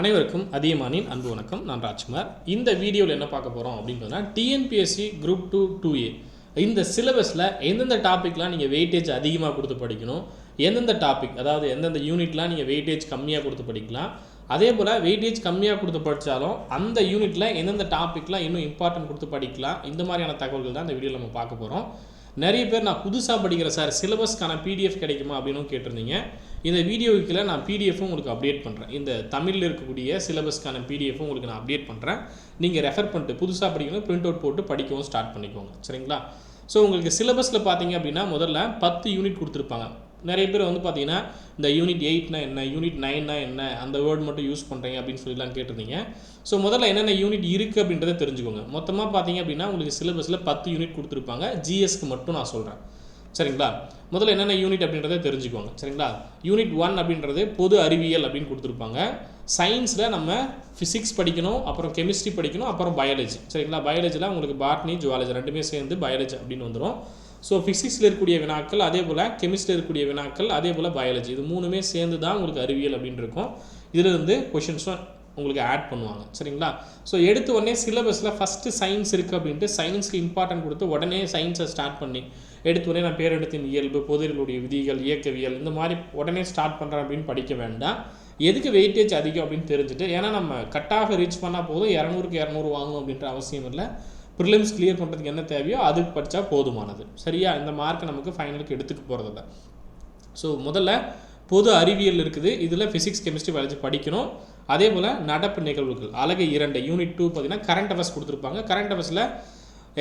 அனைவருக்கும் அதியமானின் அன்பு வணக்கம். நான் ராஜ்குமார். இந்த வீடியோவில் என்ன பார்க்க போகிறோம் அப்படின்னு பார்த்தீங்கன்னா TNPSC group two two A இந்த சிலபஸில் எந்தெந்த டாப்பிக்லாம் நீங்கள் வெயிட்டேஜ் அதிகமாக கொடுத்து படிக்கணும் எந்தெந்த டாபிக் அதாவது எந்தெந்த யூனிட்லாம் நீங்கள் வெயிட்டேஜ் கம்மியாக கொடுத்து படிக்கலாம் அதே போல் வெயிட்டேஜ் கம்மியாக கொடுத்து படித்தாலும் அந்த யூனிட்டில் எந்தெந்த டாப்பிக்லாம் இன்னும் இம்பார்ட்டன்ட் கொடுத்து படிக்கலாம் இந்த மாதிரியான தகவல்கள் தான் இந்த வீடியோவில் நம்ம பார்க்க போகிறோம் நிறைய பேர் நான் புதுசாக படிக்கிறேன் சார் சிலபஸ்க்கான பிடிஎஃப் கிடைக்குமா அப்படின்னு கேட்டிருந்தீங்க. இந்த வீடியோவுக்குள்ள நான் பிடிஎஃப்பும் உங்களுக்கு அப்டேட் பண்ணுறேன் இந்த தமிழில் இருக்கக்கூடிய சிலபஸ்க்கான பிடிஎஃப் உங்களுக்கு நான் அப்டேட் பண்ணுறேன் நீங்கள் ரெஃபர் பண்ணிட்டு புதுசாக படிக்கணும் பிரிண்ட் அவுட் போட்டு படிக்கவும் ஸ்டார்ட் பண்ணிக்கோங்க. சரிங்களா? ஸோ உங்களுக்கு சிலபஸில் பார்த்தீங்க அப்படின்னா முதல்ல பத்து யூனிட் கொடுத்துருப்பாங்க. நிறைய பேர் வந்து பார்த்தீங்கன்னா இந்த யூனிட் எயிட்னா என்ன யூனிட் நைன்னா என்ன அந்த வேர்டு மட்டும் யூஸ் பண்ணுறீங்க அப்படின்னு சொல்லிலாம் கேட்டிருந்தீங்க. ஸோ முதல்ல என்னென்ன யூனிட் இருக்குது அப்படின்றத தெரிஞ்சுக்கோங்க. மொத்தமாக பார்த்தீங்க அப்படின்னா உங்களுக்கு சிலபஸில் பத்து யூனிட் கொடுத்துருப்பாங்க. ஜிஎஸ்க்கு மட்டும் நான் சொல்கிறேன் சரிங்களா? முதல்ல என்னென்ன யூனிட் அப்படின்றத தெரிஞ்சுக்கோங்க. சரிங்களா? யூனிட் ஒன் அப்படின்றது பொது அறிவியல் அப்படின்னு கொடுத்துருப்பாங்க. சயின்ஸில் நம்ம ஃபிசிக்ஸ் படிக்கணும் அப்புறம் கெமிஸ்ட்ரி படிக்கணும் அப்புறம் பயாலஜி சரிங்களா? பயாலஜியில் உங்களுக்கு பாட்னி ஜுவாலஜி ரெண்டுமே சேர்ந்து பயாலஜி அப்படின்னு வந்துடும் ஸோ ஃபிசிக்ஸில் இருக்கக்கூடிய வினாக்கள் அதே போல் கெமிஸ்ட்ரியில் இருக்கக்கூடிய வினாக்கள் அதே போல் பயாலஜி இது மூணுமே சேர்ந்து தான் உங்களுக்கு அறிவியல் அப்படின்னு இருக்கும். இதில் இருந்து கொஷின்ஸும் உங்களுக்கு ஆட் பண்ணுவாங்க. சரிங்களா? ஸோ எடுத்த உடனே சிலபஸில் ஃபஸ்ட்டு சயின்ஸ் இருக்குது அப்படின்ட்டு சயின்ஸ்க்கு இம்பார்ட்டன்ட் கொடுத்து உடனே சயின்ஸை ஸ்டார்ட் பண்ணி எடுத்த உடனே நான் பேரெடுத்தின் இயல்பு பொதுகளுடைய விதிகள் இயக்கவியல் இந்த மாதிரி உடனே ஸ்டார்ட் பண்ணுறேன் அப்படின்னு படிக்க வேண்டாம். எதுக்கு வெயிட்டேஜ் அதிகம் அப்படின்னு தெரிஞ்சுட்டு ஏன்னா நம்ம கட்டாக ரீச் பண்ணால் போதும் இரநூறுக்கு இரநூறு வாங்கணும் அப்படின்ற அவசியம் இல்லை. ப்ரிலிம்ஸ் கிளியர் பண்ணுறதுக்கு என்ன தேவையோ அதுக்கு படித்தா போதுமானது. சரியா? இந்த மார்க்கை நமக்கு ஃபைனலுக்கு எடுத்துக்க போகிறதில்ல ஸோ முதல்ல பொது அறிவியல் இருக்குது. இதில் ஃபிசிக்ஸ் கெமிஸ்ட்ரி பயாலஜி படிக்கணும். அதே போல் நடப்பு நிகழ்வுகள் அழகு இரண்டு யூனிட் டூ பார்த்தீங்கன்னா கரண்ட் அஃபேர்ஸ் கொடுத்துருப்பாங்க. கரண்ட் அஃபேர்ஸில்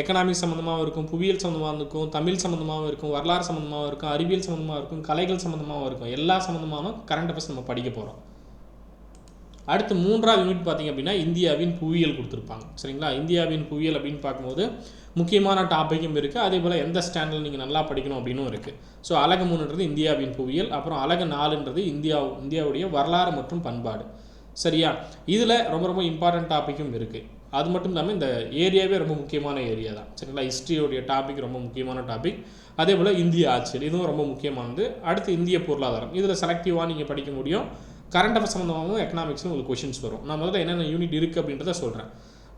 எக்கனாமிக் சம்மந்தமாகவும் இருக்கும் புவியியல் சம்மந்தமாக இருக்கும் தமிழ் சம்மந்தமாகவும் இருக்கும் வரலாறு சம்மந்தமாகவும் இருக்கும் அறிவியல் சம்மந்தமாக இருக்கும் கலைகள் சம்மந்தமாகவும் இருக்கும். எல்லா சம்மந்தமாகவும் கரண்ட் அஃபேர்ஸ் நம்ம படிக்க போகிறோம் அடுத்து மூன்றாவது யூனிட் பார்த்தீங்க அப்படின்னா இந்தியாவின் புவியியல் கொடுத்துருப்பாங்க. சரிங்களா? இந்தியாவின் புவியியல் அப்படின்னு பார்க்கும்போது முக்கியமான டாப்பிக்கும் இருக்குது அதே போல் எந்த ஸ்டாண்டில் நீங்கள் நல்லா படிக்கணும் அப்படின்னும் இருக்குது ஸோ அழகு மூணுன்றது இந்தியாவின் புவியியல் அப்புறம் அழகு நாலுன்றது இந்தியா இந்தியாவுடைய வரலாறு மற்றும் பண்பாடு. சரியா? இதில் ரொம்ப ரொம்ப இம்பார்ட்டன்ட் டாப்பிக்கும் இருக்குது அது மட்டும் இல்லாமல் இந்த ஏரியாவே ரொம்ப முக்கியமான ஏரியா தான். சரிங்களா? ஹிஸ்ட்ரியோடைய டாபிக் ரொம்ப முக்கியமான டாபிக் அதே போல் இந்திய ஆட்சியல் இதுவும் ரொம்ப முக்கியமானது. அடுத்து இந்திய பொருளாதாரம். இதில் செலக்டிவாக நீங்கள் படிக்க முடியும். கரண்ட் அஃபேர் சம்மந்தமாகவும் எக்கனாமிக்ஸும் உங்களுக்கு கொஷின்ஸ் வரும். நான் முதல்ல என்னென்ன யூனிட் இருக்குது அப்படின்றத சொல்கிறேன்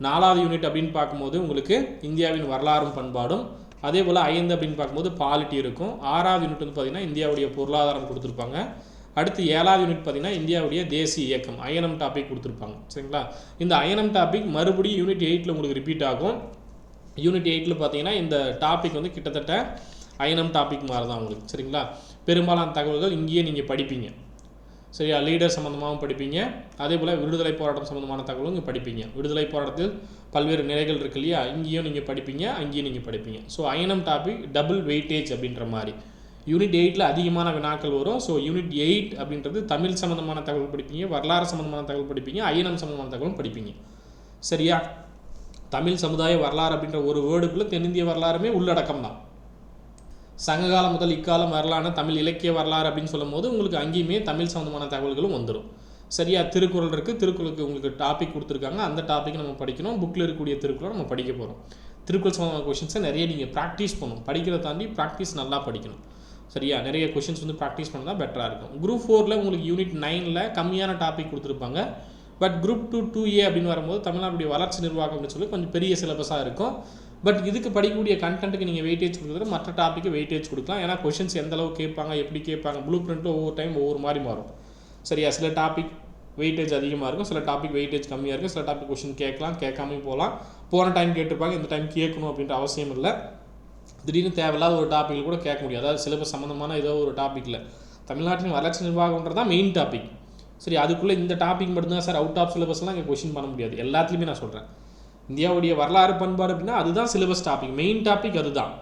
நாலாவது யூனிட் அப்படின்னு பார்க்கும்போது உங்களுக்கு இந்தியாவின் வரலாறும் பண்பாடும் அதே போல் ஐந்து அப்படின்னு பார்க்கும்போது பாலிட்டி இருக்கும். ஆறாவது யூனிட் வந்து பார்த்திங்கன்னா இந்தியாவுடைய பொருளாதாரம் கொடுத்துருப்பாங்க. அடுத்து ஏழாவது யூனிட் பார்த்திங்கன்னா இந்தியாவுடைய தேசிய இயக்கம் அயனம் டாபிக் கொடுத்துருப்பாங்க. சரிங்களா? இந்த அயனம் டாபிக் மறுபடியும் யூனிட் எயிட்டில் உங்களுக்கு ரிப்பீட் ஆகும். யூனிட் எயிட்டில் பார்த்தீங்கன்னா இந்த டாபிக் வந்து கிட்டத்தட்ட அயனம் டாபிக் மாதிரி தான் உங்களுக்கு. சரிங்களா? பெரும்பாலான தகவல்கள் இங்கேயே நீங்கள் படிப்பீங்க. சரியா? லீடர் சம்மந்தமாகவும் படிப்பீங்க. அதே போல் விடுதலை போராட்டம் சம்மந்தமான தகவலும் இங்கே படிப்பீங்க. விடுதலை போராட்டத்தில் பல்வேறு நிலைகள் இருக்கு இல்லையா? இங்கேயும் நீங்கள் படிப்பீங்க அங்கேயும் நீங்கள் படிப்பீங்க. ஸோ அயனம் டாபிக் டபுள் வெயிட்டேஜ் அப்படின்ற மாதிரி. யூனிட் எயிட்டில் அதிகமான வினாக்கள் வரும். ஸோ யூனிட் எயிட் அப்படின்றது தமிழ் சம்மந்தமான தகவல் படிப்பீங்க வரலாறு சம்மந்தமான தகவல் படிப்பீங்க ஐஎன்எம் சம்மந்தமான தகவலும் படிப்பீங்க. சரியா? தமிழ் சமுதாய வரலாறு அப்படின்ற ஒரு வேர்டுக்குள்ளே தென்னிந்திய வரலாறுமே உள்ளடக்கம் தான். சங்ககாலம் முதல் இக்காலம் வரலான தமிழ் இலக்கிய வரலாறு அப்படின்னு சொல்லும் போது உங்களுக்கு அங்கேயுமே தமிழ் சம்மந்தமான தகவல்களும் வந்துடும் சரியா? திருக்குறள் இருக்குது திருக்குறளுக்கு உங்களுக்கு டாபிக் கொடுத்துருக்காங்க. அந்த டாபிக் நம்ம படிக்கணும். புக்கில் இருக்கக்கூடிய திருக்குறளை நம்ம படிக்க போகிறோம் திருக்குறள் சம்மந்தமான கொஷின்ஸை நிறைய நீங்கள் ப்ராக்டிஸ் பண்ணணும். படிக்கிறத தாண்டி ப்ராக்டிஸ் நல்லா படிக்கணும். சரியா? நிறைய கொஷின்ஸ் வந்து ப்ராக்டிஸ் பண்ணால் பெட்டராக இருக்கும். குரூப் ஃபோரில் உங்களுக்கு யூனிட் நைனில் கம்மியான டாபிக் கொடுத்துருப்பாங்க. But group two two A அப்படின்னு வரும்போது தமிழ்நாடுடைய வளர்ச்சி நிர்வாகம் அப்படின்னு சொல்லி கொஞ்சம் பெரிய சிலபஸாக இருக்கும். பட் இதுக்கு படிக்கக்கூடிய கண்டென்ட்டுக்கு நீங்கள் வெயிட்டேஜ் கொடுக்குறது மற்ற டாப்பிக்கு வெயிட்டேஜ் கொடுக்கலாம். ஏன்னா கொஷின்ஸ் எந்த அளவு கேட்பாங்க எப்படி கேட்பாங்க ப்ளூ பிரிண்ட்டு ஒவ்வொரு டைம் ஒவ்வொரு மாதிரி மாறும். சரியா? சில டாபிக் வெயிட்டேஜ் அதிகமாக இருக்கும். சில டாபிக் வெயிட்டேஜ் கம்மியாக இருக்கும். சில டாபிக் கொஷின் கேட்கலாம் கேட்காம போகலாம். போன டைம் கேட்டிருப்பாங்க இந்த டைம் கேட்கணும் அப்படின்ற அவசியம் இல்லை. திடீர்னு தேவையில்லாத ஒரு டாப்பிக்கில் கூட கேட்க முடியும். அதாவது சிலபஸ் சம்மந்தமான ஏதோ ஒரு டாப்பிக்கில் தமிழ்நாட்டின் வளர்ச்சி நிர்வாகம்ன்றது தான் மெயின் டாபிக் சரி அதுக்குள்ளே இந்த டாபிக் மட்டும்தான் சார் அவுட் ஆஃப் சிலபஸ்லாம் இங்கே கொஷின் பண்ண முடியாது. எல்லாத்துலேயுமே நான் சொல்கிறேன் இந்தியாவுடைய வரலாறு பண்பாடு அப்படின்னா அதுதான் சிலபஸ் டாபிக் மெயின் டாபிக் அதுதான்.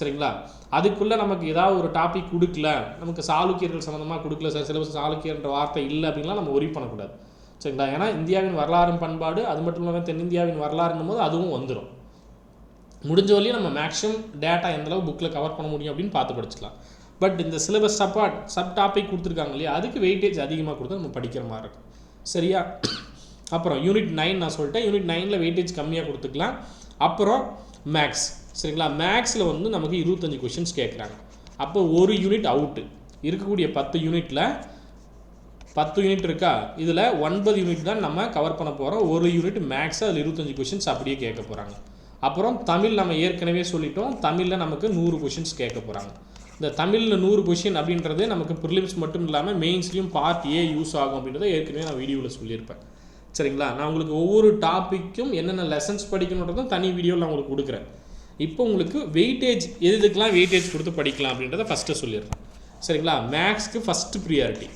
சரிங்களா? அதுக்குள்ளே நமக்கு ஏதாவது ஒரு டாபிக் கொடுக்கல நமக்கு சாளுக்கியர்கள் சம்மந்தமாக கொடுக்கல சார் சிலபஸ் சாளுக்கியர்ன்ற வார்த்தை இல்லை அப்படின்லாம் நம்ம ஒரி பண்ணக்கூடாது. சரிங்களா? ஏன்னா இந்தியாவின் வரலாறு பண்பாடு அது மட்டும் இல்லாமல் தென்னிந்தியாவின் வரலாறுன்னும் போது அதுவும் வந்துடும் முடிஞ்ச வரையும் நம்ம மேக்ஸிமம் டேட்டா எந்தளவு புக்கில் கவர் பண்ண முடியும் அப்படின்னு பார்த்து படிச்சுக்கலாம். பட் இந்த சிலபஸ் சப்பாட் சப் டாபிக் கொடுத்துருக்காங்க இல்லையா அதுக்கு வெயிட்டேஜ் அதிகமாக கொடுத்து நம்ம படிக்கிற மாதிரி இருக்கும். சரியா? அப்புறம் யூனிட் நைன் நான் சொல்லிட்டேன். யூனிட் நைனில் வெயிட்டேஜ் கம்மியாக கொடுத்துக்கலாம். அப்புறம் மேக்ஸ் சரிங்களா? மேக்ஸில் வந்து நமக்கு இருபத்தஞ்சி கொஷின்ஸ் கேட்குறாங்க. அப்போ ஒரு யூனிட் அவுட்டு இருக்கக்கூடிய பத்து யூனிட்டில் பத்து யூனிட் இருக்கா? இதில் ஒன்பது யூனிட் தான் நம்ம கவர் பண்ண போகிறோம் ஒரு யூனிட் மேக்ஸ் அதில் இருபத்தஞ்சி கொஷின்ஸ் அப்படியே கேட்க போகிறாங்க அப்புறம் தமிழ் நம்ம ஏற்கனவே சொல்லிட்டோம். தமிழில் நமக்கு நூறு கொஷின்ஸ் கேட்க போகிறாங்க இந்த தமிழில் நூறு கொஷின் அப்படின்றது நமக்கு ப்ரிலிம்ஸ் மட்டும் இல்லாமல் மெயின்ஸ்லேயும் பார்ட் ஏ யூஸ் ஆகும் அப்படின்றத ஏற்கனவே நான் வீடியோவில் சொல்லியிருப்பேன். சரிங்களா? நான் உங்களுக்கு ஒவ்வொரு டாப்பிக்கும் என்னென்ன லெசன்ஸ் படிக்கணுன்றதும் தனி வீடியோவில் நான் உங்களுக்கு கொடுக்குறேன். இப்போ உங்களுக்கு வெயிட்டேஜ் எது எதுக்கெல்லாம் வெயிட்டேஜ் கொடுத்து படிக்கலாம் அப்படின்றத ஃபஸ்ட்டு சொல்லிடுறேன். சரிங்களா? மேக்ஸ்க்கு ஃபஸ்ட்டு ப்ரியாரிட்டி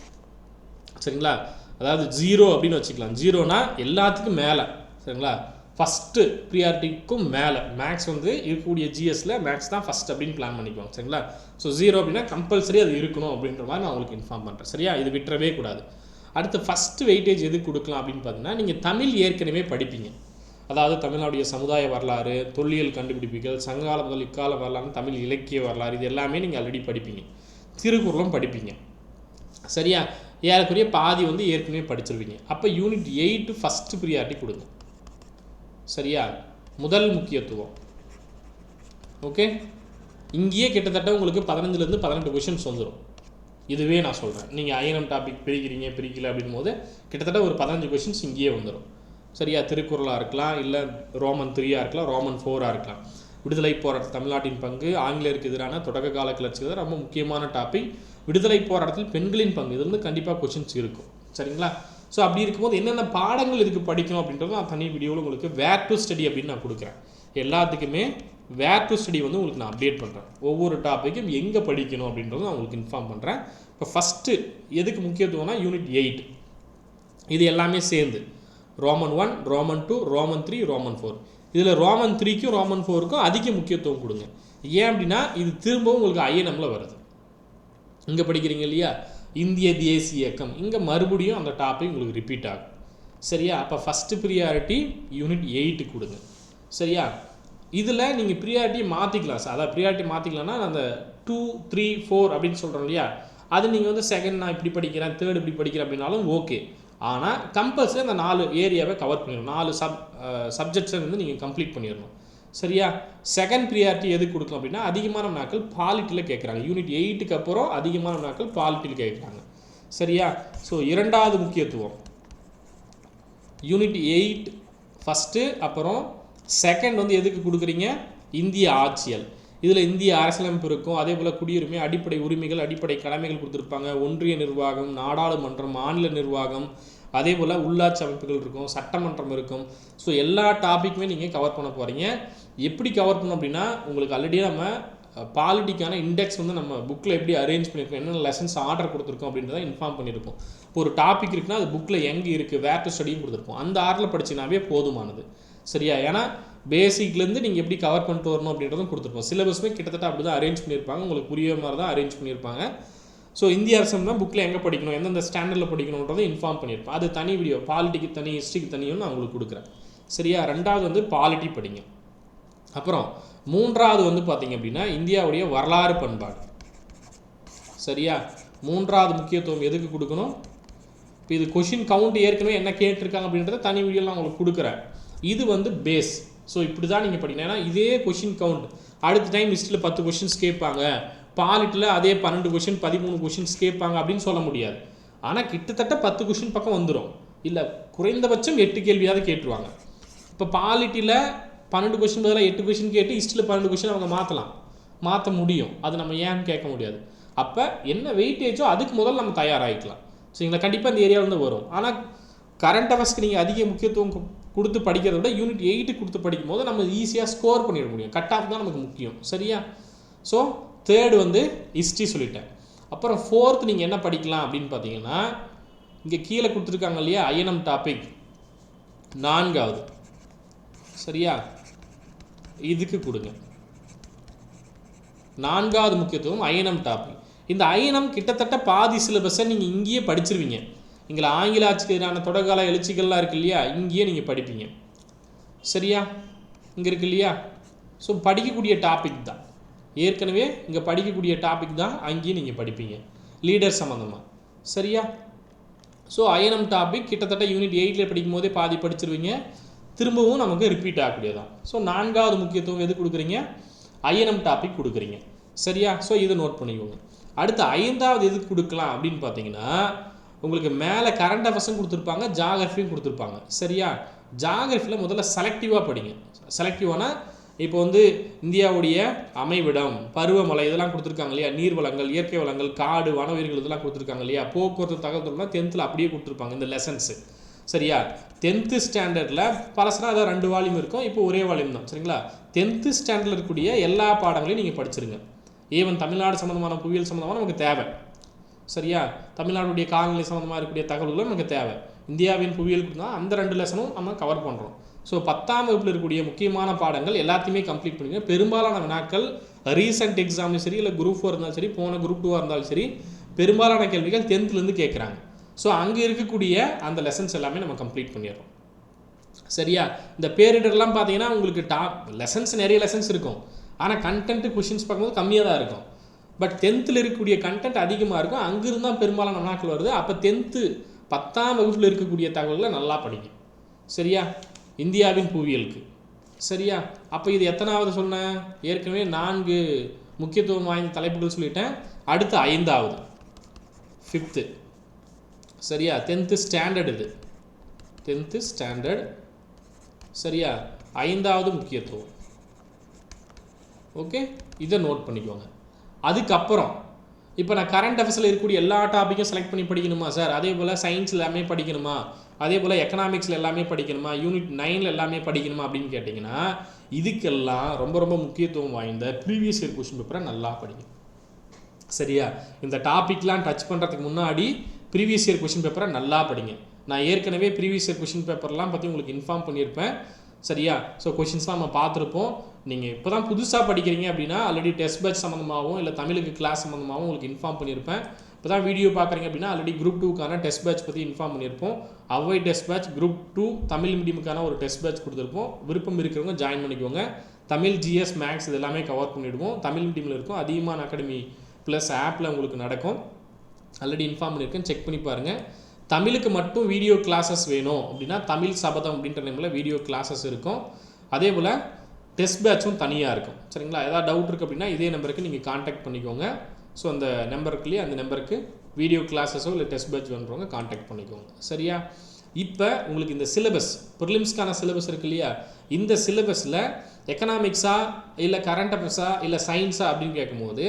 சரிங்களா? அதாவது ஜீரோ அப்படின்னு வச்சுக்கலாம். ஜீரோனா எல்லாத்துக்கும் மேலே. சரிங்களா? ஃபஸ்ட்டு ப்ரியாரிட்டிக்கும் மேலே. மேக்ஸ் வந்து இருக்கக்கூடிய ஜிஎஸ்சில் மேக்ஸ் தான் ஃபஸ்ட் அப்படின்னு பிளான் பண்ணிக்குவோம் சரிங்களா? ஸோ ஜீரோ அப்படின்னா கம்பல்சரி அது இருக்கணும் அப்படின்ற மாதிரி நான் உங்களுக்கு இன்ஃபார்ம் பண்ணுறேன் சரியா? இது விட்டுறவே கூடாது. அடுத்து ஃபஸ்ட்டு வெயிட்டேஜ் எது கொடுக்கலாம் அப்படின்னு பார்த்தீங்கன்னா நீங்கள் தமிழ் ஏற்கனவே படிப்பீங்க. அதாவது தமிழ்நாடைய சமுதாய வரலாறு தொல்லியல் கண்டுபிடிப்புகள் சங்ககால முதல் இக்கால வரலாறு தமிழ் இலக்கிய வரலாறு இது எல்லாமே நீங்கள் ஆல்ரெடி படிப்பீங்க. திருக்குறளும் படிப்பீங்க சரியா? ஏறக்குறைய பாதி வந்து ஏற்கனவே படிச்சிருவீங்க. அப்போ யூனிட் எயிட்டு ஃபஸ்ட்டு ப்ரியாரிட்டி கொடுங்க. சரியா? முதல் முக்கியத்துவம். ஓகே இங்கேயே கிட்டத்தட்ட உங்களுக்கு பதினஞ்சுலேருந்து பதினெட்டு கொஷின்ஸ் வந்துடும் இதுவே நான் சொல்கிறேன் நீங்கள் ஐஎன்எம் டாபிக் பிரிக்கிறீங்க பிரிக்கல அப்படின் போது கிட்டத்தட்ட ஒரு பதினஞ்சு கொஷின்ஸ் இங்கேயே வந்துடும் சரியா? திருக்குறளாக இருக்கலாம் இல்லை ரோமன் த்ரீயாக இருக்கலாம் ரோமன் ஃபோராக இருக்கலாம். விடுதலை போராட்ட தமிழ்நாட்டின் பங்கு ஆங்கிலேயருக்கு எதிரான தொடக்க கால கிளர்ச்சி தான் ரொம்ப முக்கியமான டாபிக் விடுதலை போராட்டத்தில் பெண்களின் பங்கு இது வந்து கண்டிப்பாக கொஷின்ஸ் இருக்கும். சரிங்களா? ஸோ அப்படி இருக்கும்போது என்னென்ன பாடங்கள் இதுக்கு படிக்கணும் அப்படின்றது நான் தனி வீடியோவில் உங்களுக்கு வேர் டு ஸ்டடி அப்படின்னு நான் கொடுக்குறேன். எல்லாத்துக்குமே வேர் டு ஸ்டடி வந்து உங்களுக்கு நான் அப்டேட் பண்ணுறேன் ஒவ்வொரு டாப்பிக்கும் எங்கே படிக்கணும் அப்படின்றத நான் உங்களுக்கு இன்ஃபார்ம் பண்ணுறேன் இப்போ ஃபஸ்ட்டு எதுக்கு முக்கியத்துவம்னா யூனிட் எயிட் இது எல்லாமே சேர்ந்து. Roman one Roman two Roman three Roman four இதில் ரோமன் த்ரீக்கும் ரோமன் ஃபோருக்கும் அதிக முக்கியத்துவம் கொடுங்க. ஏன் அப்படின்னா இது திரும்பவும் உங்களுக்கு ஐஎன்எம்மில் வருது. இங்கே படிக்கிறீங்க இல்லையா? இந்திய தேசிய இயக்கம். இங்கே மறுபடியும் அந்த டாபிக் உங்களுக்கு ரிப்பீட் ஆகும். சரியா? அப்போ ஃபஸ்ட்டு ப்ரியாரிட்டி யூனிட் எயிட்டு கொடுங்க. சரியா? இதில் நீங்கள் ப்ரியாரிட்டி மாற்றிக்கலாம் சார் அதாவது ப்ரியாரிட்டி மாற்றிக்கலாம்னா அந்த டூ த்ரீ ஃபோர் அப்படின்னு சொல்கிறோம் இல்லையா? அது நீங்கள் வந்து செகண்ட் நான் இப்படி படிக்கிறேன் தேர்ட் இப்படி படிக்கிறேன் அப்படின்னாலும் ஓகே ஆனால் கம்பல்சரி அந்த நாலு ஏரியாவை கவர் பண்ணிடணும். நாலு சப் சப்ஜெக்ட்ஸை வந்து நீங்கள் கம்ப்ளீட் பண்ணிடணும். சரியா? செகண்ட் ப்ரியாரிட்டி எதுக்கு கொடுக்கலாம் அப்படின்னா அதிகமான நாட்கள் பாலிட்டியில் கேட்குறாங்க யூனிட் எயிட்டுக்கு அப்புறம் அதிகமான நாட்கள் பாலிட்டியில் கேட்குறாங்க சரியா? ஸோ இரண்டாவது முக்கியத்துவம். யூனிட் எயிட் ஃபஸ்ட்டு அப்புறம் செகண்ட் வந்து எதுக்கு கொடுக்குறீங்க? இந்திய ஆட்சியல். இதில் இந்திய அரசியலமைப்பு இருக்கும். அதே போல் குடியுரிமை அடிப்படை உரிமைகள் அடிப்படை கடமைகள் கொடுத்துருப்பாங்க. ஒன்றிய நிர்வாகம் நாடாளுமன்றம் மாநில நிர்வாகம் அதே போல் உள்ளாட்சி அமைப்புகள் இருக்கும் சட்டமன்றம் இருக்கும். ஸோ எல்லா டாப்பிக்குமே நீங்கள் கவர் பண்ண போகிறீங்க எப்படி கவர் பண்ணோம் அப்படின்னா உங்களுக்கு ஆல்ரெடி நம்ம பாலிட்டிக்கான இண்டெக்ஸ் வந்து நம்ம புக்கில் எப்படி அரேஞ்ச் பண்ணியிருக்கோம் என்னென்ன லெசன்ஸ் ஆர்டர் கொடுத்துருக்கோம் அப்படின்றத இன்ஃபார்ம் பண்ணியிருக்கோம் இப்போ ஒரு டாபிக் இருக்குன்னா அது புக்கில் எங்கே இருக்குது வேர் டு ஸ்டடியும் கொடுத்துருப்போம். அந்த ஆர்டரில் படிச்சினாவே போதுமானது. சரியா? ஏன்னா பேசிக்லேருந்து நீங்கள் எப்படி கவர் பண்ணிட்டு வரணும் அப்படின்றதும் கொடுத்துருப்போம். சிலபஸுமே கிட்டத்தட்ட அப்படி தான் அரேஞ்ச் பண்ணியிருப்பாங்க உங்களுக்கு புரிய மாதிரி தான் அரேஞ்ச் பண்ணியிருப்பாங்க ஸோ இந்திய அரசு தான் புக்கில் எங்கே படிக்கணும் எந்தெந்த ஸ்டாண்டர்டில் படிக்கணுன்றதை இன்ஃபார்ம் பண்ணியிருப்பேன். அது தனி வீடியோ பாலிட்டிக்கு தனி ஹிஸ்ட்ரிக்கு தனியும் நான் உங்களுக்கு கொடுக்குறேன். சரியா? ரெண்டாவது வந்து பாலிட்டி படிங்க. அப்புறம் மூன்றாவது வந்து பார்த்தீங்க அப்படின்னா இந்தியாவுடைய வரலாறு பண்பாடு. சரியா? மூன்றாவது முக்கியத்துவம் எதுக்கு கொடுக்கணும்? இப்போ இது கொஷின் கவுண்ட் ஏற்கனவே என்ன கேட்டிருக்காங்க அப்படின்றத தனி வீடியோவில் நான் உங்களுக்கு கொடுக்குறேன். இது வந்து பேஸ் ஸோ இப்படி தான் நீங்கள் படிக்கணும். ஏன்னா இதே கொஷின் கவுண்ட் அடுத்த டைம் ஹிஸ்ட்ரியில் பத்து கொஷின்ஸ் கேட்பாங்க. பாலிட்டில் அதே பன்னெண்டு கொஷின் பதிமூணு கொஷின்ஸ் கேட்பாங்க அப்படின்னு சொல்ல முடியாது. ஆனால் கிட்டத்தட்ட பத்து கொஷின் பக்கம் வந்துடும் இல்லை குறைந்தபட்சம் எட்டு கேள்வியாவது கேட்டுருவாங்க. இப்போ பாலிட்டியில் பன்னெண்டு கொஷின் பதிலாக எட்டு கொஷின் கேட்டு ஹிஸ்ட்ரியில் பன்னெண்டு கொஷின் அவங்க மாற்றலாம் மாற்ற முடியும். அது நம்ம ஏன்னு கேட்க முடியாது. அப்போ என்ன வெயிட்டேஜோ அதுக்கு முதல்ல நம்ம தயாராகிக்கலாம். சரிங்களா கண்டிப்பாக இந்த ஏரியாவிலேருந்து வரும். ஆனால் கரண்ட் அவர்ஸ்க்கு நீங்கள் அதிக முக்கியத்துவம் கொடுத்து படிக்கிறத விட யூனிட் எயிட்டு கொடுத்து படிக்கும் போது நம்ம ஈஸியாக ஸ்கோர் பண்ணிட முடியும். கட் ஆஃப் தான் நமக்கு முக்கியம். சரியா? ஸோ தேர்டு வந்து ஹிஸ்ட்ரி சொல்லிட்டேன். அப்புறம் ஃபோர்த் நீங்கள் என்ன படிக்கலாம் அப்படின்னு பார்த்தீங்கன்னா இங்கே கீழே கொடுத்துருக்காங்க இல்லையா ஐஎன்எம் டாபிக் நான்காவது. சரியா? இதுக்கு கொடுங்க. நான்காவது முக்கியத்துவம் ஐஎன்எம் டாபிக் இந்த ஐஎன்எம் கிட்டத்தட்ட பாதி சிலபஸை நீங்கள் இங்கேயே படிச்சிருவீங்க. எங்களை ஆங்கில ஆட்சிக்கு எதிரான தொடர்கால எழுச்சிகள்லாம் இருக்கு இல்லையா இங்கேயே நீங்கள் படிப்பீங்க. சரியா? இங்கே இருக்கு இல்லையா? ஸோ படிக்கக்கூடிய டாபிக் தான். ஏற்கனவே இங்கே படிக்கக்கூடிய டாபிக் தான் அங்கேயும் நீங்கள் படிப்பீங்க. லீடர் சம்மந்தமாக சரியா? ஸோ ஐஎன்எம் டாபிக் கிட்டத்தட்ட யூனிட் எயிட்டில் படிக்கும் போதே பாதி படிச்சிருவீங்க. திரும்பவும் நமக்கு ரிப்பீட் ஆகக்கூடியதான் ஸோ நான்காவது முக்கியத்துவம் எது கொடுக்குறீங்க? ஐஎன்எம் டாபிக் கொடுக்குறீங்க. சரியா? ஸோ இதை நோட் பண்ணிக்கோங்க. அடுத்து ஐந்தாவது எதுக்கு கொடுக்கலாம் அப்படின்னு பார்த்தீங்கன்னா உங்களுக்கு மேலே கரண்ட் அஃபேர்ஸும் கொடுத்துருப்பாங்க ஜாகிரஃபியும் கொடுத்துருப்பாங்க. சரியா? ஜாகிரஃபியில் முதல்ல செலக்டிவாக படிங்க. செலக்டிவானால் இப்போ வந்து இந்தியாவுடைய அமைவிடம் பருவமழை இதெல்லாம் கொடுத்துருக்காங்க இல்லையா? நீர் வளங்கள் இயற்கை வளங்கள் காடு வன இதெல்லாம் கொடுத்துருக்காங்க இல்லையா? போக்குவரத்து தகவல்கள்லாம் டென்த்தில் அப்படியே கொடுத்துருப்பாங்க இந்த லெசன்ஸு சரியா? டென்த்து ஸ்டாண்டர்டில் பழசுனா அதான் ரெண்டு வால்யூம் இருக்கும் இப்போ ஒரே வால்யூம் தான். சரிங்களா? டென்த்து ஸ்டாண்டர்டில் இருக்கக்கூடிய எல்லா பாடங்களையும் நீங்கள் படிச்சிருங்க. ஈவன் தமிழ்நாடு சம்மந்தமான புவியியல் சம்மந்தமான நமக்கு தேவை. சரியா? தமிழ்நாடுடைய காலநிலை சம்மந்தமாக இருக்கக்கூடிய தகவல்களும் நமக்கு தேவை. இந்தியாவின் புவியியல் தான் அந்த ரெண்டு லெசனும் நம்ம கவர் பண்ணுறோம் ஸோ பத்தாம் வகுப்பில் இருக்கக்கூடிய முக்கியமான பாடங்கள் எல்லாத்தையுமே கம்ப்ளீட் பண்ணுங்க. பெரும்பாலான வினாக்கள் ரீசெண்ட் எக்ஸாம்லையும் சரி இல்லை குரூப் ஃபோர் இருந்தாலும் சரி போன குரூப் டூவாக இருந்தாலும் சரி பெரும்பாலான கேள்விகள் டென்த்லேருந்து கேட்குறாங்க ஸோ அங்கே இருக்கக்கூடிய அந்த லெசன்ஸ் எல்லாமே நம்ம கம்ப்ளீட் பண்ணிடுறோம். சரியா? இந்த பேரிடர்லாம் பார்த்தீங்கன்னா உங்களுக்கு டாப் லெசன்ஸ் நிறைய லெசன்ஸ் இருக்கும். ஆனால் கண்டென்ட் கொஷின்ஸ் பார்க்கும்போது கம்மியாக தான் இருக்கும். பட் டென்த்தில் இருக்கக்கூடிய கண்டென்ட் அதிகமாக இருக்கும். அங்கிருந்து தான் பெரும்பாலான நாட்கள் வருது. அப்போ டென்த்து பத்தாம் வகுப்பில் இருக்கக்கூடிய தகவல்களை நல்லா படிக்கும் சரியா? இந்தியாவின் புவியியலுக்கு. சரியா? அப்போ இது எத்தனாவது சொன்னேன் ஏற்கனவே நான்கு முக்கியத்துவம் வாய்ந்த தலைப்புகள் சொல்லிட்டேன். அடுத்து ஐந்தாவது. ஃபிஃப்த்து சரியா? டென்த்து ஸ்டாண்டர்ட் இது. டென்த்து ஸ்டாண்டர்ட் சரியா? ஐந்தாவது முக்கியத்துவம். ஓகே இதை நோட் பண்ணிக்கோங்க. அதுக்கப்புறம் இப்போ நான் கரண்ட் அஃபேர்ஸில் இருக்கக்கூடிய எல்லா டாப்பிக்கும் செலக்ட் பண்ணி படிக்கணுமா சார் அதே போல் சயின்ஸ் எல்லாமே படிக்கணுமா? அதே போல் எக்கனாமிக்ஸில் எல்லாமே படிக்கணுமா? யூனிட் நைனில் எல்லாமே படிக்கணுமா அப்படின்னு கேட்டிங்கன்னா இதுக்கெல்லாம் ரொம்ப ரொம்ப முக்கியத்துவம் வாய்ந்த ப்ரீவியஸ் இயர் கொஸ்டின் பேப்பரை நல்லா படிங்க. சரியா? இந்த டாப்பிக்லாம் டச் பண்ணுறதுக்கு முன்னாடி ப்ரீவியஸ் இயர் கொஷின் பேப்பரை நல்லா படிங்க. நான் ஏற்கனவே ப்ரீவியஸ் இயர் கொஷின் பேப்பர்லாம் பற்றி உங்களுக்கு இன்ஃபார்ம் பண்ணியிருப்பேன். சரியா? ஸோ கொஷின்ஸ்லாம் நம்ம பார்த்துருப்போம். நீங்கள் இப்போ தான் புதுசாக படிக்கிறீங்க அப்படின்னா ஆல்ரெடி டெஸ்ட் பேட்ச் சம்மந்தமாகவும் இல்லை தமிழுக்கு கிளாஸ் சம்மந்தமாகவும் உங்களுக்கு இன்ஃபார்ம் பண்ணியிருப்பேன். இப்போ தான் வீடியோ பார்க்குறீங்க அப்படின்னா ஆல்ரெடி குரூப் டூக்கான டெஸ்ட் பேட்ச் பற்றி இன்ஃபார்ம் பண்ணியிருப்போம். Avvai test batch group two Tamil மீடியமுக்கான ஒரு டெஸ்ட் பேட்ச் கொடுத்துருப்போம். விருப்பம் இருக்கிறவங்க ஜாயின் பண்ணிக்கோங்க. தமிழ் ஜிஎஸ் மேக்ஸ் இது எல்லாமே கவர் பண்ணிவிடுவோம் தமிழ் மீடியமில் இருக்கும். அதிகமான அகாடமி ப்ளஸ் ஆப்பில் உங்களுக்கு நடக்கும். ஆல்ரெடி இன்ஃபார்ம் பண்ணியிருக்கேன். செக் பண்ணி பாருங்கள் தமிழுக்கு மட்டும் வீடியோ கிளாஸஸ் வேணும் அப்படின்னா தமிழ் சபதம் அப்படின்ற நேமில் வீடியோ கிளாஸஸ் இருக்கும். அதே போல் டெஸ்ட் பேட்சும் தனியாக இருக்கும். சரிங்களா? ஏதாவது டவுட் இருக்குது அப்படின்னா இதே நம்பருக்கு நீங்கள் காண்டாக்ட் பண்ணிக்கோங்க. ஸோ அந்த நம்பருக்குள்ளேயே அந்த நம்பருக்கு வீடியோ கிளாஸஸோ இல்லை டெஸ்ட் பேட்ச் வேணுறவங்க காண்டாக்ட் பண்ணிக்கோங்க. சரியா? இப்போ உங்களுக்கு இந்த சிலபஸ் ப்ரிலிம்ஸ்க்கான சிலபஸ் இருக்கு இல்லையா? இந்த சிலபஸில் எக்கனாமிக்ஸா இல்லை கரண்ட் அஃபேர்ஸா இல்லை சயின்ஸா அப்படின்னு கேட்கும்போது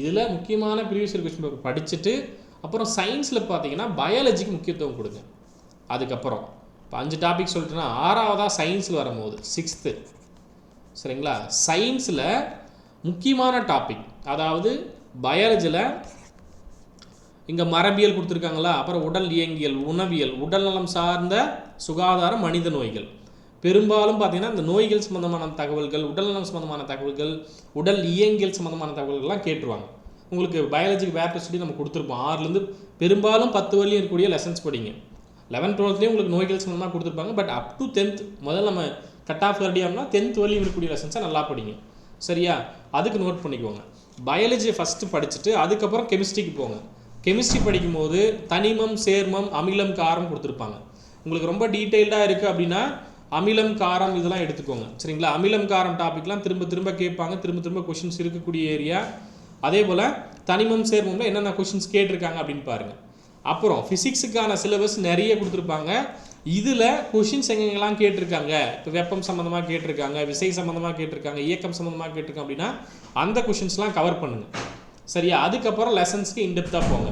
இதில் முக்கியமான ப்ரீவியஸ் கொஸ்டின் பேப்பர் படிச்சுட்டு அப்புறம் சயின்ஸில் பார்த்தீங்கன்னா பயாலஜிக்கு முக்கியத்துவம் கொடுங்க. அதுக்கப்புறம் இப்போ அஞ்சு டாபிக் சொல்லிட்டுனா ஆறாவதாக சயின்ஸில் வரும்போது சிக்ஸ்த்து சரிங்களா? சயின்ஸில் முக்கியமான டாபிக் அதாவது பயாலஜியில் இங்கே மரபியல் கொடுத்துருக்காங்களா? அப்புறம் உடல் இயங்கியல் உணவியல் உடல்நலம் சார்ந்த சுகாதாரம் மனித நோய்கள். பெரும்பாலும் பார்த்தீங்கன்னா இந்த நோய்கள் சம்மந்தமான தகவல்கள் உடல்நலம் சம்மந்தமான தகவல்கள் உடல் இயங்கியல் சம்மந்தமான தகவல்கள்லாம் கேட்டுருவாங்க. உங்களுக்கு பயாலஜிக்கு வேர் நம்ம கொடுத்துருப்போம். ஆறுலேருந்து பெரும்பாலும் பத்து வரையும் இருக்கக்கூடிய லெசன்ஸ் படிங்க. லெவன்த் டுவெல்த்லேயும் உங்களுக்கு நோய்கள் சம்மந்தமாக கொடுத்துருப்பாங்க. பட் அப் டு டென்த் முதல்ல நம்ம கட் ஆஃப் ரெடியாம்னா டென்த் வரையும் இருக்கக்கூடிய லெசன்ஸை நல்லா படிங்க. சரியா? அதுக்கு நோட் பண்ணிக்கோங்க. பயாலஜியை ஃபஸ்ட்டு படிச்சுட்டு அதுக்கப்புறம் கெமிஸ்ட்ரிக்கு போங்க. கெமிஸ்ட்ரி படிக்கும்போது தனிமம் சேர்மம் அமிலம் காரம் கொடுத்துருப்பாங்க. உங்களுக்கு ரொம்ப டீட்டெயில்டாக இருக்குது அப்படின்னா அமிலம் காரம் இதெல்லாம் எடுத்துக்கோங்க. சரிங்களா? அமிலம் காரம் டாபிக்லாம் திரும்ப திரும்ப கேட்பாங்க. திரும்ப திரும்ப கொஷின்ஸ் இருக்கக்கூடிய ஏரியா அதே போல் தனிமம் சேர்மம்ல என்னென்ன கொஷின்ஸ் கேட்டிருக்காங்க அப்படின்னு பாருங்கள் அப்புறம் ஃபிசிக்ஸுக்கான சிலபஸ் நிறைய கொடுத்துருப்பாங்க. இதில் கொஷின்ஸ் எங்கெங்கெல்லாம் கேட்டிருக்காங்க? இப்போ வெப்பம் சம்மந்தமாக கேட்டிருக்காங்க விசை சம்மந்தமாக கேட்டிருக்காங்க இயக்கம் சம்மந்தமாக கேட்டிருக்காங்க அப்படின்னா அந்த கொஷின்ஸ்லாம் கவர் பண்ணுங்க. சரியா? அதுக்கப்புறம் லெசன்ஸ்க்கு இன்டெப்த்தாக போங்க.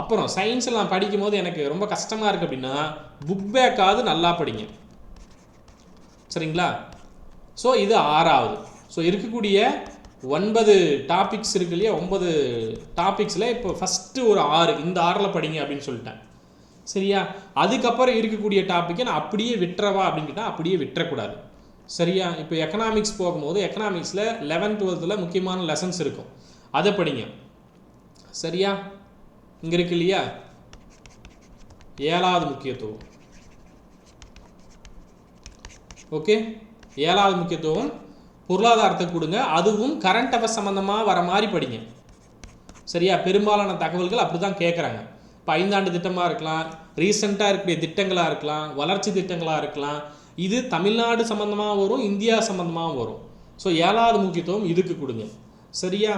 அப்புறம் சயின்ஸில் நான் படிக்கும்போது எனக்கு ரொம்ப கஷ்டமாக இருக்குது அப்படின்னா புக் பேக்காவது நல்லா படிங்க. சரிங்களா? ஸோ இது ஆறாவது. ஸோ இருக்கக்கூடிய ஒன்பது டாபிக்ஸ் இருக்கு இல்லையா? ஒன்பது டாபிக்ஸில் இப்போ ஃபஸ்ட்டு ஒரு ஆறு இந்த ஆறில் படிங்க அப்படின்னு சொல்லிட்டேன். சரியா? அதுக்கப்புறம் இருக்கக்கூடிய டாப்பிக்கை நான் அப்படியே விட்டுறவா அப்படின்னு கேட்டால் அப்படியே விட்டுறக்கூடாது. சரியா? இப்போ எக்கனாமிக்ஸ் போகும்போது எக்கனாமிக்ஸில் லெவன்த் டுவெல்த்தில் முக்கியமான லெசன்ஸ் இருக்கும். அதை படிங்க. சரியா? இங்கே இருக்கு இல்லையா? ஏழாவது முக்கியத்துவம். ஓகே ஏழாவது முக்கியத்துவம். பொருளாதாரத்தை கொடுங்க அதுவும் கரண்ட் அஃபேர்ஸ் சம்மந்தமாக வர மாதிரி படிங்க. சரியா? பெரும்பாலான தகவல்கள் அப்படி தான் கேட்குறாங்க இப்போ ஐந்தாண்டு திட்டமாக இருக்கலாம் ரீசெண்டாக இருக்கக்கூடிய திட்டங்களாக இருக்கலாம் வளர்ச்சி திட்டங்களாக இருக்கலாம் இது தமிழ்நாடு சம்மந்தமாக வரும் இந்தியா சம்மந்தமாக வரும். ஸோ ஏழாவது முக்கியத்துவம் இதுக்கு கொடுங்க. சரியா?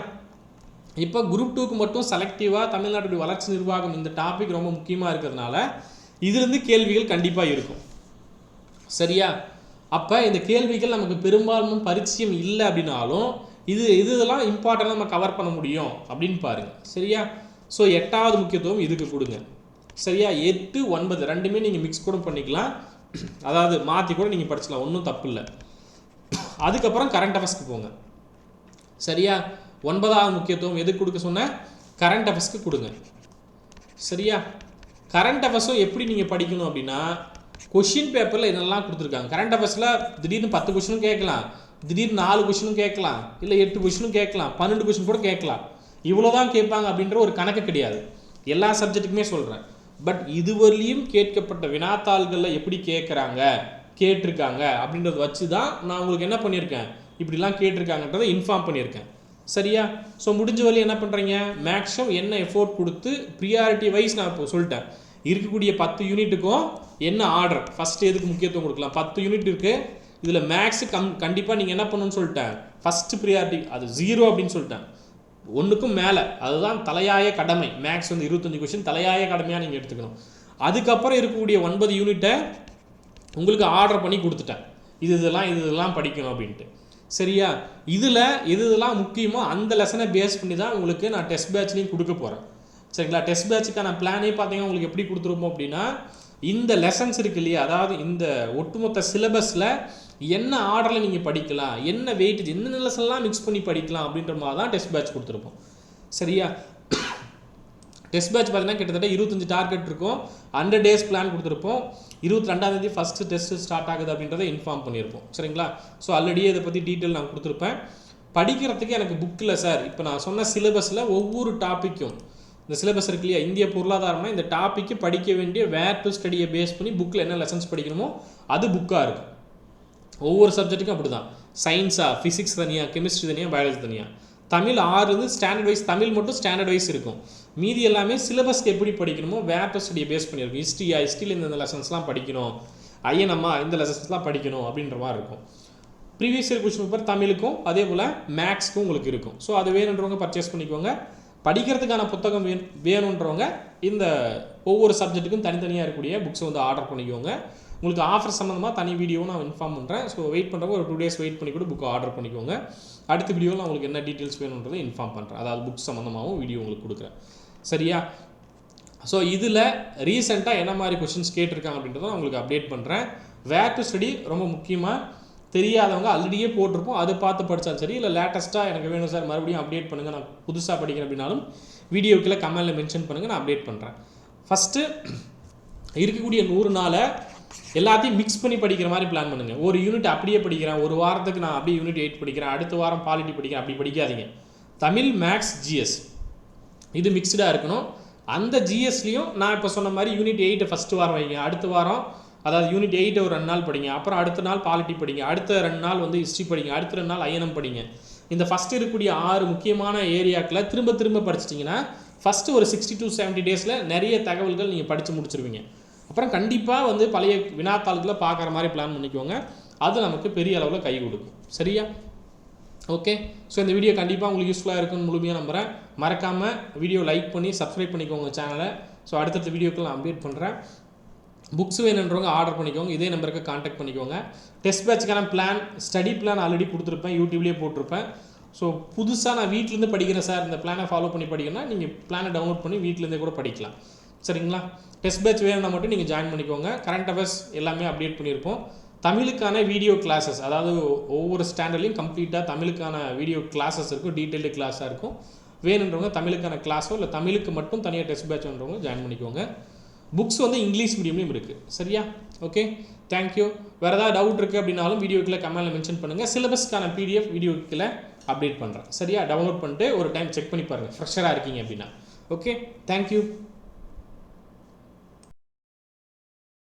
இப்போ குரூப் டூக்கு மட்டும் செலக்டிவாக தமிழ்நாட்டுடைய வளர்ச்சி நிர்வாகம் இந்த டாபிக் ரொம்ப முக்கியமாக இருக்கிறதுனால இதுலேருந்து கேள்விகள் கண்டிப்பாக இருக்கும். சரியா? அப்போ இந்த கேள்விகள் நமக்கு பெரும்பாலும் பரிச்சயம் இல்லை அப்படின்னாலும் இது இது இதெல்லாம் இம்பார்ட்டண்ட்டாக நம்ம கவர் பண்ண முடியும் அப்படின்னு பாருங்கள் சரியா? ஸோ எட்டாவது முக்கியத்துவம் இதுக்கு கொடுங்க. சரியா? எட்டு ஒன்பது ரெண்டுமே நீங்கள் மிக்ஸ் கூட பண்ணிக்கலாம். அதாவது மாற்றி கூட நீங்கள் படிச்சலாம் ஒன்றும் தப்பு இல்லை. அதுக்கப்புறம் கரண்ட் அஃபேர்ஸ்க்கு போங்க. சரியா? ஒன்பதாவது முக்கியத்துவம் எதுக்கு கொடுக்க சொன்னேன் கரண்ட் அஃபேர்ஸ்க்கு கொடுங்க. சரியா? கரண்ட் அஃபேர்ஸும் எப்படி நீங்கள் படிக்கணும் அப்படின்னா கொஷின் பேப்பரில் இதெல்லாம் கொடுத்துருக்காங்க. கரண்ட் அஃபேர்ஸில் திடீர்னு பத்து கொஷினும் கேட்கலாம். திடீர்னு நாலு கொஷினும் கேட்கலாம். இல்லை எட்டு கொஷினும் கேட்கலாம். பன்னெண்டு கொஷின் கூட கேட்கலாம். இவ்வளோ தான் கேட்பாங்க அப்படின்ற ஒரு கணக்கு கிடையாது. எல்லா சப்ஜெக்ட்டுக்குமே சொல்கிறேன் பட் இதுவரையிலையும் கேட்கப்பட்ட வினாத்தாள்களில் எப்படி கேட்குறாங்க கேட்டிருக்காங்க அப்படின்றத வச்சு தான் நான் உங்களுக்கு என்ன பண்ணியிருக்கேன்? இப்படிலாம் கேட்டிருக்காங்கன்றதை இன்ஃபார்ம் பண்ணியிருக்கேன். சரியா? ஸோ முடிஞ்ச வழி என்ன பண்ணுறீங்க மேக்ஸிமம் என்ன எஃபோர்ட் கொடுத்து ப்ரியாரிட்டி வைஸ் நான் இப்போ சொல்லிட்டேன். இருக்கக்கூடிய பத்து யூனிட்டுக்கும் என்ன ஆர்டர் ஃபஸ்ட்டு எதுக்கு முக்கியத்துவம் கொடுக்கலாம்? பத்து யூனிட் இருக்குது இதில் மேக்ஸ் கம் கண்டிப்பாக நீங்கள் என்ன பண்ணணும்னு சொல்லிட்டேன். ஃபஸ்ட்டு ப்ரியாரிட்டி அது ஜீரோ அப்படின்னு சொல்லிட்டேன். ஒன்றுக்கும் மேலே. அதுதான் தலையாய கடமை. மேக்ஸ் வந்து இருபத்தஞ்சி கொஷின் தலையாய கடமையாக நீங்கள் எடுத்துக்கணும். அதுக்கப்புறம் இருக்கக்கூடிய ஒன்பது யூனிட்டை உங்களுக்கு ஆர்டர் பண்ணி கொடுத்துட்டேன். இது இதெல்லாம் இது இதெல்லாம் படிக்கணும் அப்படின்ட்டு. சரியா? இதில் எது இதெல்லாம் முக்கியமோ அந்த லெசனை பேஸ் பண்ணி தான் உங்களுக்கு நான் டெஸ்ட் பேட்ச்லேயும் கொடுக்க போகிறேன் சரிங்களா? டெஸ்ட் பேட்சுக்கான பிளானே பார்த்தீங்கன்னா உங்களுக்கு எப்படி கொடுத்துருப்போம் அப்படின்னா இந்த லெசன்ஸ் இருக்கு இல்லையா? அதாவது இந்த ஒட்டுமொத்த சிலபஸில் என்ன ஆர்டரில் நீங்கள் படிக்கலாம் என்ன வெயிட்டேஜ் என்ன லெசன்லாம் மிக்ஸ் பண்ணி படிக்கலாம் அப்படின்ற மாதிரி தான் டெஸ்ட் பேட்ச் கொடுத்துருப்போம். சரியா? டெஸ்ட் பேட்ச் பார்த்தீங்கன்னா கிட்டத்தட்ட இருபத்தஞ்சு டார்கெட் இருக்கும். ஹண்ட்ரட் டேஸ் பிளான் கொடுத்துருப்போம். இருபத்தி ரெண்டாந்தேதி ஃபஸ்ட்டு டெஸ்ட்டு ஸ்டார்ட் ஆகுது அப்படின்றத இன்ஃபார்ம் பண்ணியிருப்போம். சரிங்களா? ஸோ ஆல்ரெடியே இதை பற்றி டீட்டெயில் நான் கொடுத்துருப்பேன். படிக்கிறதுக்கு எனக்கு புக்கில் சார் இப்போ நான் சொன்ன சிலபஸில் ஒவ்வொரு டாப்பிக்கும் இந்த சிலபஸ் இருக்கு இல்லையா? இந்திய பொருளாதாரம்னா இந்த டாப்பிக்கு படிக்க வேண்டிய வேர் டு ஸ்டடியை பேஸ் பண்ணி புக்கில் என்ன லெசன்ஸ் படிக்கணுமோ அது புக்காக இருக்கும். ஒவ்வொரு சப்ஜெக்ட்டுக்கும் அப்படி தான் சயின்ஸா ஃபிசிக்ஸ் தனியாக கெமிஸ்ட்ரி தனியாக பயாலஜி தனியாக தமிழ் ஆறு வந்து ஸ்டாண்டர்ட் வைஸ் தமிழ் மட்டும் ஸ்டாண்டர்ட் வைஸ் இருக்கும். மீதி எல்லாமே சிலபஸ்க்கு எப்படி படிக்கணுமோ வேர் டு ஸ்டடியை பேஸ் பண்ணியிருக்கும். ஹிஸ்ட்ரியா ஹிஸ்ட்ரியில் இந்த லெசன்ஸ்லாம் படிக்கணும். ஐஎன்எம்மா இந்த லெசன்ஸ்லாம் படிக்கணும் அப்படின்ற மாதிரி இருக்கும். ப்ரீவியஸ் இயர் கொஸ்டின் பேப்பர் தமிழுக்கும் அதே போல் மேக்ஸ்க்கும் உங்களுக்கு இருக்கும். ஸோ அது வேணுன்றவங்க பர்ச்சேஸ் பண்ணிக்கோங்க. படிக்கிறதுக்கான புத்தகம் வேணுன்றவங்க இந்த ஒவ்வொரு சப்ஜெக்ட்டுக்கும் தனித்தனியாக இருக்கக்கூடிய புக்ஸை வந்து ஆர்டர் பண்ணிக்கோங்க. உங்களுக்கு ஆஃபர் சம்மந்தமாக தனி வீடியோவும் நான் இன்ஃபார்ம் பண்ணுறேன் ஸோ வெயிட் பண்ணுறவங்க ஒரு டூ டேஸ் வெயிட் பண்ணி கூட புக்கை ஆர்டர் பண்ணிக்கோங்க. அடுத்த வீடியோவில் நான் உங்களுக்கு என்ன டீட்டெயில்ஸ் வேணுன்றதை இன்ஃபார்ம் பண்ணுறேன் அதாவது புக் சம்மந்தமாகவும் வீடியோ உங்களுக்கு கொடுக்குறேன். சரியா? ஸோ இதில் ரீசெண்டாக என்ன மாதிரி கொஷின்ஸ் கேட்டிருக்காங்க அப்படின்றத நான் உங்களுக்கு அப்டேட் பண்ணுறேன் வேர் டு ஸ்டடி ரொம்ப முக்கியமாக தெரியாதவங்க ஆல்ரெடியே போட்டிருப்போம். அதை பார்த்து படித்தாலும் சரி இல்லை லேட்டஸ்ட்டாக எனக்கு வேணும் சார் மறுபடியும் அப்டேட் பண்ணுங்கள் நான் புதுசாக படிக்கிறேன் அப்படின்னாலும் வீடியோக்கில் கமெண்டில் மென்ஷன் பண்ணுங்கள் நான் அப்டேட் பண்ணுறேன் ஃபஸ்ட்டு இருக்கக்கூடிய நூறு நாளை எல்லாத்தையும் மிக்ஸ் பண்ணி படிக்கிற மாதிரி பிளான் பண்ணுங்கள் ஒரு யூனிட் அப்படியே படிக்கிறேன் ஒரு வாரத்துக்கு நான் அப்படியே யூனிட் எயிட் படிக்கிறேன் அடுத்த வாரம் பாலிட்டி படிக்கிறேன் அப்படி படிக்காதீங்க. தமிழ் மேக்ஸ் ஜிஎஸ் இது மிக்ஸ்டாக இருக்கணும். அந்த ஜிஎஸ்லேயும் நான் இப்போ சொன்ன மாதிரி யூனிட் எயிட்டை ஃபஸ்ட்டு வாரம் வைங்க. அடுத்த வாரம் அதாவது யூனிட் எயிட்டை ஒரு ரெண்டு நாள் படிங்க. அப்புறம் அடுத்த நாள் பாலிட்டி படிங்க. அடுத்த ரெண்டு நாள் வந்து ஹிஸ்ட்ரி படிங்க. அடுத்த ரெண்டு நாள் ஐஎனம் படிங்க. இந்த ஃபஸ்ட் இருக்கக்கூடிய ஆறு முக்கியமான ஏரியாக்களை திரும்ப திரும்ப படிச்சிட்டிங்கன்னா ஃபஸ்ட்டு ஒரு சிக்ஸ்டி டு செவன்ட்டி டேஸில் நிறைய தகவல்கள் நீங்கள் படித்து முடிச்சிருவீங்க. அப்புறம் கண்டிப்பாக வந்து பழைய வினாத்தாள்களை பார்க்குற மாதிரி பிளான் பண்ணிக்கோங்க. அது நமக்கு பெரிய அளவில் கை கொடுக்கும். சரியா? ஓகே ஸோ இந்த வீடியோ கண்டிப்பாக உங்களுக்கு யூஸ்ஃபுல்லாக இருக்கும்னு முழுமையாக நம்புகிறேன் மறக்காமல் வீடியோ லைக் பண்ணி சப்ஸ்கிரைப் பண்ணிக்கோங்க சேனலை ஸோ அடுத்தடுத்த வீடியோக்கெல்லாம் நான் அப்டேட் பண்ணுறேன் புக்ஸ் வேணுன்றவங்க ஆர்டர் பண்ணிக்கோங்க. இதே நம்பருக்கு காண்டாக்ட் பண்ணிக்கோங்க. டெஸ்ட் பேட்சுக்கான பிளான் ஸ்டடி பிளான் ஆல்ரெடி கொடுத்துருப்பேன். யூடியூப்லேயே போட்டிருப்பேன். ஸோ புதுசாக நான் வீட்டிலேருந்து படிக்கிறேன் சார் இந்த பிளானை ஃபாலோ பண்ணி படிக்கணும்னா நீங்கள் பிளானை டவுன்லோட் பண்ணி வீட்டிலேருந்தே கூட படிக்கலாம். சரிங்களா? டெஸ்ட் பேட்ச் வேணும்னா மட்டும் நீங்கள் ஜாயின் பண்ணிக்கோங்க. கரண்ட் அஃபேர்ஸ் எல்லாமே அப்டேட் பண்ணியிருப்போம். தமிழுக்கான வீடியோ கிளாஸஸ் அதாவது ஒவ்வொரு ஸ்டாண்டர்ட்லையும் கம்ப்ளீட்டாக தமிழுக்கான வீடியோ கிளாஸஸ் இருக்கும். டீட்டெயில்டு கிளாஸாக இருக்கும். வேணுன்றவங்க தமிழுக்கான கிளாஸோ இல்லை தமிழுக்கு மட்டும் தனியாக டெஸ்ட் பேட்ச் வேணுன்றவங்க ஜாயின் பண்ணிக்கோங்க. புக்ஸ் வந்து இங்கிலீஷ் மீடியம்லையும் இருக்குது சரியா? ஓகே தேங்க்யூ வேறு ஏதாவது டவுட் இருக்குது அப்படின்னாலும் வீடியோக்கில் கமெண்டில் மென்ஷன் பண்ணுங்கள் சிலபஸ்க்கான பிடிஎஃப் வீடியோக்கில் அப்டேட் பண்ணுறேன் சரியா? டவுன்லோட் பண்ணிட்டு ஒரு டைம் செக் பண்ணி பாருங்கள் ஃப்ரெஷராக இருக்கீங்க அப்படின்னா. Okay thank you